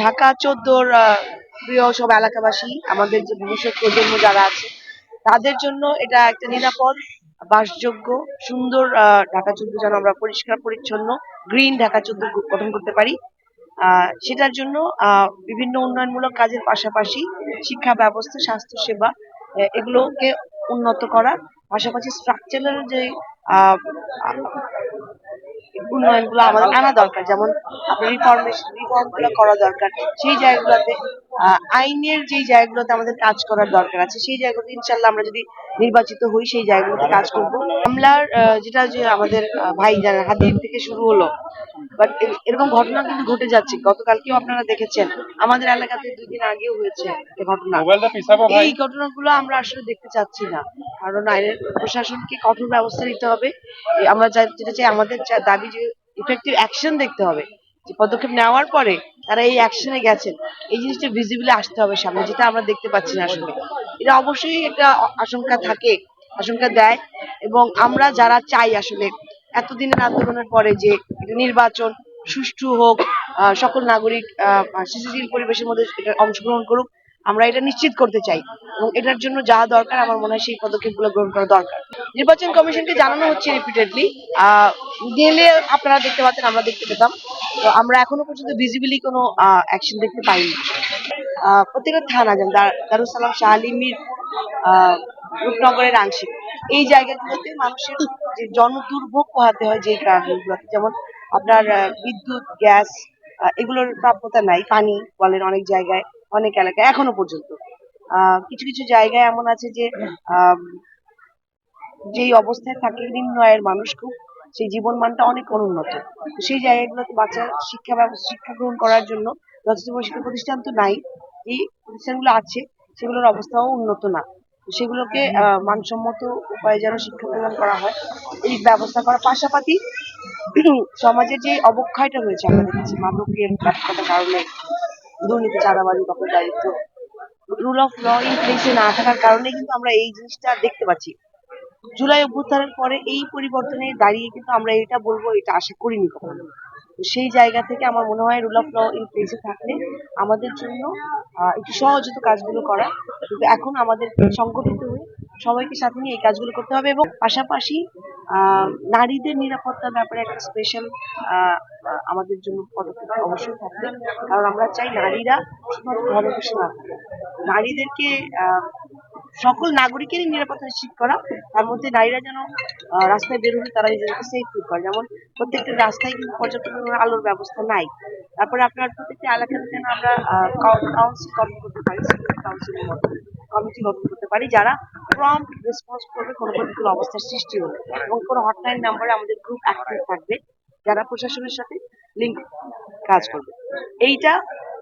ঢাকা চোদ্দোর প্রিয় সব এলাকাবাসী, আমাদের যে ভবিষ্যৎ প্রজন্ম যারা আছে, তাদের জন্য এটা একটা নিরাপদ, বাসযোগ্য, সুন্দর ঢাকা চোদ্দ যেন আমরা পরিষ্কার, পরিচ্ছন্ন, গ্রিন ঢাকা চোদ্দ গঠন করতে পারি। সেটার জন্য বিভিন্ন উন্নয়নমূলক কাজের পাশাপাশি শিক্ষা ব্যবস্থা স্বাস্থ্য সেবা এগুলোকে উন্নত করা পাশাপাশি স্ট্রাকচারাল যে উন্নয়নগুলো আমাদের আনা দরকার, যেমন আপনার রিফরমেশন রিফর্মগুলো করা দরকার। সেই জায়গাগুলোতে আইনের যেই জায়গাগুলোতে আমাদের কাজ করার দরকার আছে, সেই জায়গাগুলো ইনশাল্লাহ আমরা যদি নির্বাচিত হই সেই জায়গাগুলোতে কাজ করব। হামলার যেটা যে আমাদের ভাই জানেন হাতির থেকে শুরু হলো বাট এরকম ঘটনা কিন্তু ঘটে যাচ্ছে। গতকালকেও আপনারা দেখেছেন আমাদের এলাকাতে দুই দিন আগেও হয়েছে ঘটনা। এই ঘটনাগুলো আমরা আসলে দেখতে চাচ্ছি না কারণ আইনের প্রশাসনকে কঠোর ব্যবস্থা নিতে হবে। আমরা যেটা চাই আমাদের দাবি যে ইফেক্টিভ অ্যাকশন দেখতে হবে। যে পদক্ষেপ নেওয়ার পরে তারা এই অ্যাকশনে গেছেন। এই জিনিসটা ভিজিবলি আসতে হবে সামনে যেটা আমরা দেখতে পাচ্ছি না আসলে। এটা অবশ্যই একটা আশঙ্কা থাকে, আশঙ্কা দেয় এবং আমরা যারা চাই আসলে এতদিনের আন্দোলনের পরে যে নির্বাচন সুষ্ঠু হোক সকল নাগরিক সৃজনশীল পরিবেশের মধ্যে এটা অংশগ্রহণ করুক, আমরা এটা নিশ্চিত করতে চাই এবং এটার জন্য যা দরকার আমার মনে হয় সেই পদক্ষেপগুলো গ্রহণ করা দরকার। নির্বাচন কমিশনকে জানানো হচ্ছে রিপিটেডলি গেলে আপনারা দেখতে পাচ্ছেন, আমরা দেখতে পেতাম। তো আমরা এখনও পর্যন্ত ভিজিবিলি কোনো অ্যাকশন দেখতে পাইনি। প্রত্যেকটা থানা যেমন দারুসালাম শাহ আলিমির আহ, রূপনগরের আংশিক। এই জায়গাগুলোতে মানুষের যে জনদুর্ভোগ পোহাতে হয় যে কারণগুলোতে। যেমন আপনার বিদ্যুৎ গ্যাস এগুলোর প্রাপ্যতা নাই। পানি বলেন অনেক জায়গায় অনেক এলাকায় এখনও পর্যন্ত। কিছু কিছু জায়গায় এমন আছে যে যেই অবস্থায় থাকে নিম্ন আয়ের মানুষ খুব সেই জীবন মানটা অনেক অনুন্নত। সেই জায়গাগুলোতে বাচ্চা শিক্ষা ব্যবস্থা শিক্ষা গ্রহণ করার জন্য যথেষ্ট পরিমাণ শিক্ষা প্রতিষ্ঠান তো নাই। এই প্রতিষ্ঠানগুলো আছে, সেগুলোর অবস্থাও উন্নত না। সেগুলোকে মানসম্মত উপায়ে যেন শিক্ষা প্রদান করা হয়, এই ব্যবস্থা করার পাশাপাশি সমাজের যে অবক্ষয়টা রয়েছে আমাদের কাছে, মাদকের ব্যবসাটার কারণে, দুর্নীতি, চাঁদাবাজি দখলদারিত্ব রুল অফ ল ইন প্লেসে না থাকার কারণে কিন্তু আমরা এই জিনিসটা দেখতে পাচ্ছি। জুলাই অভ্যুত্থানের পরে এই পরিবর্তনে দাঁড়িয়ে কিন্তু আমরা এটা বলব, এটা আশা করিনি কখনো। সেই জায়গা থেকে আমার মনে হয় রুল অফ ল ইন প্লেসে থাকলে আমাদের জন্য একটু সহজ হতো কাজগুলো করা। কিন্তু এখন আমাদের সংগঠিত হয়ে সবাইকে সাথে নিয়ে এই কাজগুলো করতে হবে এবং পাশাপাশি নারীদের নিরাপত্তার ব্যাপারে একটা স্পেশাল আমাদের জন্য পদক্ষেপ অবশ্যই থাকবে। কারণ আমরা চাই নারীরা শুধুমাত্র ঘরে বসে না নারীদেরকে সকল নাগরিকেরই নিরাপত্তা নিশ্চিত করা, তার মধ্যে নারীরা যেন রাস্তায় বের হলে তারা নিজেদেরকে সেফ ফিল করে যেমন প্রত্যেকটা রাস্তায় কিন্তু পর্যাপ্ত পরিমাণে আলোর ব্যবস্থা নাই। তারপরে আপনার প্রত্যেকটা এলাকাতে যেন আমরা কাউন্সিল গঠন করতে পারি কাউন্সিলের কমিটি গঠন করতে পারি, যারা প্রম্পট রেসপন্স করবে কোনো প্রতিকূল অবস্থার সৃষ্টি হলে। এবং কোনো হটলাইন নাম্বারে আমাদের গ্রুপ অ্যাক্টিভ থাকবে, যারা প্রশাসনের সাথে লিঙ্ক কাজ করবে। এইটা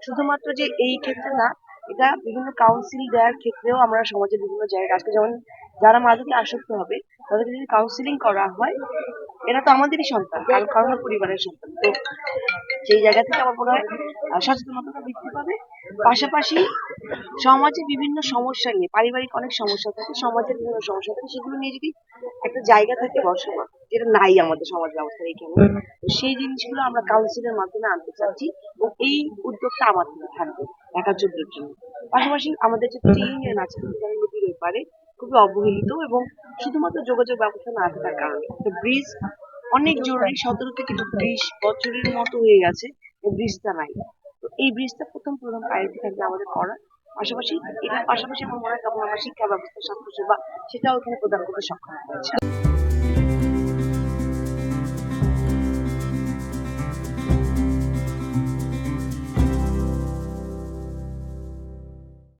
শুধুমাত্র যে এই ক্ষেত্রে না এটা বিভিন্ন কাউন্সিল দেওয়ার ক্ষেত্রেও আমরা সমাজের বিভিন্ন জায়গায় আজকে যেমন যারা মাদকে আসক্ত হবে, তাদেরকে যদি কাউন্সিলিং করা হয়, এরা তো আমাদেরই সন্তান কারণ পরিবারের সন্তান। তো সেই জায়গা থেকে আমার মনে হয় সচেতনতা বৃদ্ধি পাবে। পাশাপাশি সমাজে বিভিন্ন সমস্যা নিয়ে, পারিবারিক অনেক সমস্যা থাকে সমাজের বিভিন্ন সমস্যা থাকে, সেগুলো নিয়ে যদি একটা জায়গা থাকে বসবাস যেটা নাই আমাদের সমাজ ব্যবস্থার এইখানে সেই জিনিসগুলো আমরা কাউন্সিলের মাধ্যমে আনতে চাচ্ছি, এবং এই উদ্যোগটা আমার থেকে থাকবে। চোদ্দোর জন্য। পাশাপাশি আমাদের যে ইউনিয়ন আছে নদীর খুবই অবহেলিত এবং শুধুমাত্র যোগাযোগ ব্যবস্থা না থাকার কারণে। ব্রিজ অনেক জরুরি সতেরো থেকে বিশ বছরের মতো হয়ে গেছে ব্রিজটা নাই। তো এই ব্রিজটা প্রথম প্রথম প্রায়োরিটি থাকবে আমাদের করা পাশাপাশি, এটার পাশাপাশি আমার মনে হয় আমরা শিক্ষা ব্যবস্থা স্বাস্থ্য সেবা সেটাও এখানে প্রদান করতে সক্ষম হয়েছে।